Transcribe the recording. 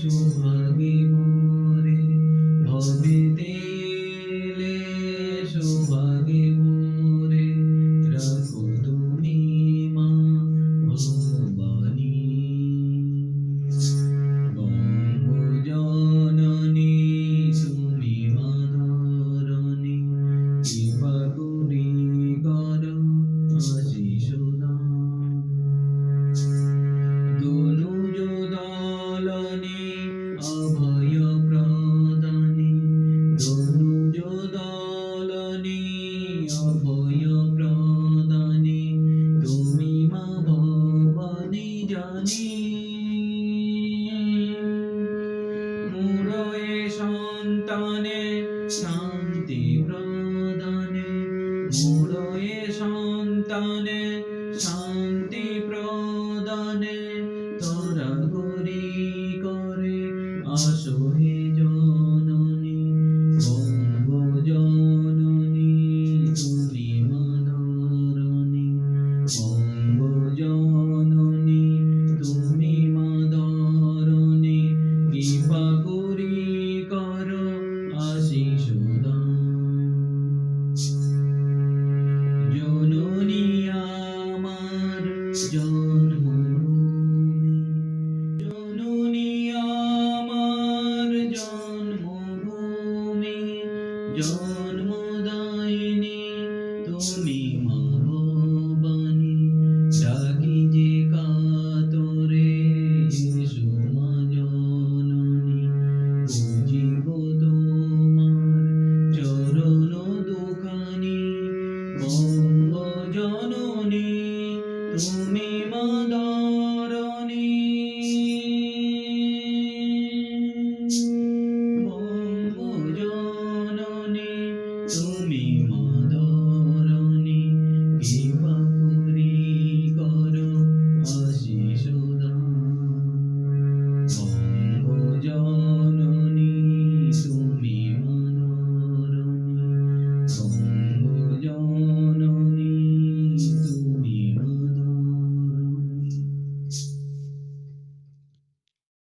সুভাগী মোরে ভবে তেলে সুভাগ সন্তানে শান্তি প্রদানে তোরা ঘুরি করে আসহি 有。